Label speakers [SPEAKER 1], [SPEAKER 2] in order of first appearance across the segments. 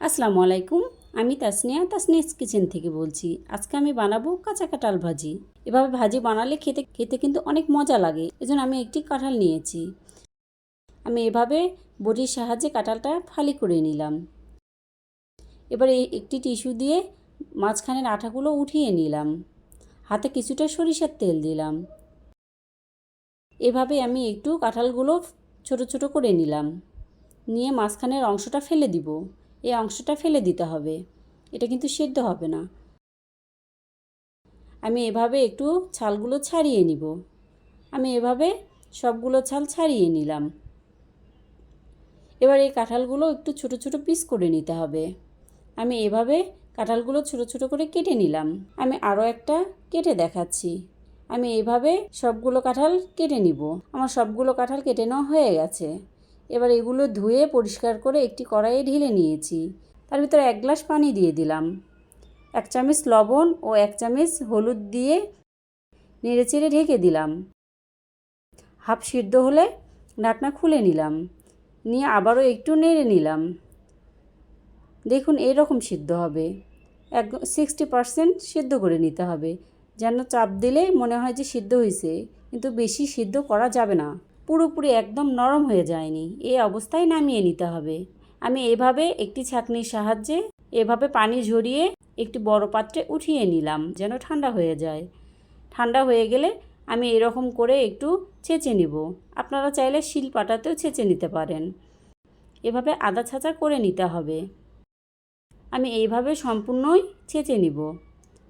[SPEAKER 1] আসসালামু আলাইকুম। আমি তাসনিয়া তাসনিয়াস কিচেন থেকে বলছি। আজকে আমি বানাবো কাঁচা কাঁঠাল ভাজি। এভাবে ভাজি বানালে খেতে খেতে কিন্তু অনেক মজা লাগে। এজন্য আমি একটি কাঁঠাল নিয়েছি। আমি এভাবে বটির সাহায্যে কাঁঠালটা ফালি করে নিলাম। এবার একটি টিস্যু দিয়ে মাঝখানের আঠাগুলো উঠিয়ে নিলাম। হাতে কিছুটা সরিষার তেল দিলাম। এভাবে আমি একটু কাঁঠালগুলো ছোট ছোট করে নিলাম। নিয়ে মাঝখানের অংশটা ফেলে দিব। এই অংশটা ফেলে দিতে হবে। এটা কিন্তু সেদ্ধ হবে না। আমি এভাবে একটু ছালগুলো ছাড়িয়ে নিব। আমি এভাবে সবগুলো ছাল ছাড়িয়ে নিলাম। এবার এই কাঁঠালগুলো একটু ছোট ছোট পিস করে নিতে হবে। আমি এভাবে কাঁঠালগুলো ছোট ছোট করে কেটে নিলাম। আমি আরও একটা কেটে দেখাচ্ছি। আমি এভাবে সবগুলো কাঁঠাল কেটে নিব। আমার সবগুলো কাঁঠাল কেটে নেওয়া হয়ে গেছে। এবার এগুলো ধুয়ে পরিষ্কার করে একটি কড়াইয়ে ঢেলে নিয়েছি। তার ভিতরে এক গ্লাস পানি দিয়ে দিলাম। এক চামচ লবণ ও এক চামচ হলুদ দিয়ে নেড়ে চেড়ে ঢেকে দিলাম। হাফ সিদ্ধ হলে ঢাকনা খুলে নিলাম। নিয়ে আবারও একটু নেড়ে নিলাম। দেখুন এরকম সিদ্ধ হবে। এক সিক্সটি পারসেন্ট সিদ্ধ করে নিতে হবে। যেন চাপ দিলে মনে হয় যে সিদ্ধ হয়েছে কিন্তু বেশি সিদ্ধ করা যাবে না। পুরোপুরি একদম নরম হয়ে যায়নি। এই অবস্থায় নামিয়ে নিতে হবে। আমি এভাবে একটি ছাঁকনির সাহায্যে এভাবে পানি ঝরিয়ে একটি বড় পাত্রে উঠিয়ে নিলাম যেন ঠান্ডা হয়ে যায়। ঠান্ডা হয়ে গেলে আমি এরকম করে একটু ছেঁচে নিব। আপনারা চাইলে শিল পাটাতেও ছেঁচে নিতে পারেন। এভাবে আদা ছাঁচা করে নিতে হবে। আমি এইভাবে সম্পূর্ণই ছেঁচে নিব।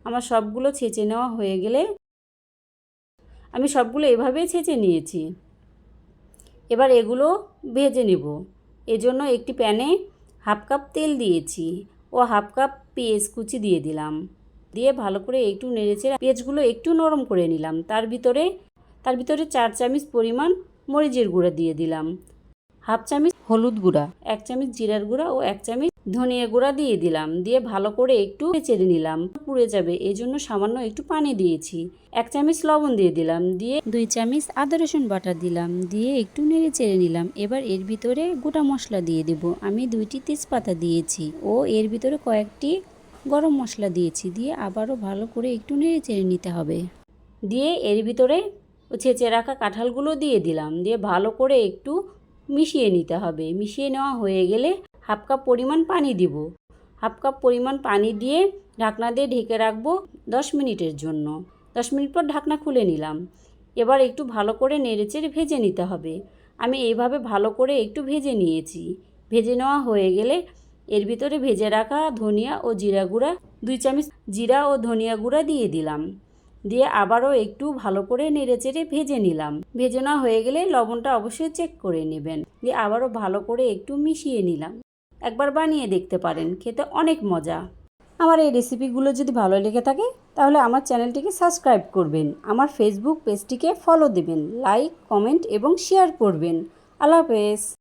[SPEAKER 1] আমার সবগুলো ছেঁচে নেওয়া হয়ে গেলে আমি সবগুলো এভাবেই ছেঁচে নিয়েছি। এবার এগুলো ভেজে নেব। এজন্য একটি প্যানে হাফ কাপ তেল দিয়েছি ও হাফ কাপ পেঁয়াজ কুচি দিয়ে দিলাম। দিয়ে ভালো করে একটু নেড়েচে পেঁয়াজগুলো একটু নরম করে নিলাম। তার ভিতরে তার ভিতরে চার চামচ পরিমাণ মরিচের গুঁড়ো দিয়ে দিলাম। হাফ চামচ হলুদ গুঁড়া, এক চামচ জিরার গুঁড়া ও এক চামচ ধনিয়া গুঁড়া দিয়ে দিলাম। দিয়ে ভালো করে একটু চেড়ে নিলাম। পুড়ে যাবে এই জন্য সামান্য একটু পানি দিয়েছি। এক চামচ লবণ দিয়ে দিলাম। দিয়ে দুই চামচ আদা রসুন বাটা দিলাম। দিয়ে একটু নেড়ে চেড়ে নিলাম। এবার এর ভিতরে গোটা মশলা দিয়ে দেব। আমি দুইটি তেজপাতা দিয়েছি ও এর ভিতরে কয়েকটি গরম মশলা দিয়েছি। দিয়ে আবারও ভালো করে একটু নেড়ে চেড়ে নিতে হবে। দিয়ে এর ভিতরে ছেঁচে রাখা কাঁঠালগুলো দিয়ে দিলাম। দিয়ে ভালো করে একটু মিশিয়ে নিতে হবে। মিশিয়ে নেওয়া হয়ে গেলে হাফ কাপ পরিমাণ পানি দিব। হাফ কাপ পরিমাণ পানি দিয়ে ঢাকনা দিয়ে ঢেকে রাখব দশ মিনিটের জন্য। দশ মিনিট পর ঢাকনা খুলে নিলাম। এবার একটু ভালো করে নেড়েচেড়ে ভেজে নিতে হবে। আমি এইভাবে ভালো করে একটু ভেজে নিয়েছি। ভেজে নেওয়া হয়ে গেলে এর ভিতরে ভেজে রাখা ধনিয়া ও জিরা গুঁড়া, দুই চামচ জিরা ও ধনিয়া গুঁড়া দিয়ে দিলাম। দিয়ে আবারও একটু ভালো করে নেড়েচেড়ে ভেজে নিলাম। ভেজে না হয়ে গেলে লবণটা অবশ্যই চেক করে নেবেন। দিয়ে আবারও ভালো করে একটু মিশিয়ে নিলাম। একবার বানিয়ে দেখতে পারেন, খেতে অনেক মজা। আমার এই রেসিপিগুলো যদি ভালো লেগে থাকে, তাহলে আমার চ্যানেলটিকে সাবস্ক্রাইব করবেন। আমার ফেসবুক পেজটিকে ফলো দেবেন। লাইক কমেন্ট এবং শেয়ার করবেন। আল্লাহ হাফেজ।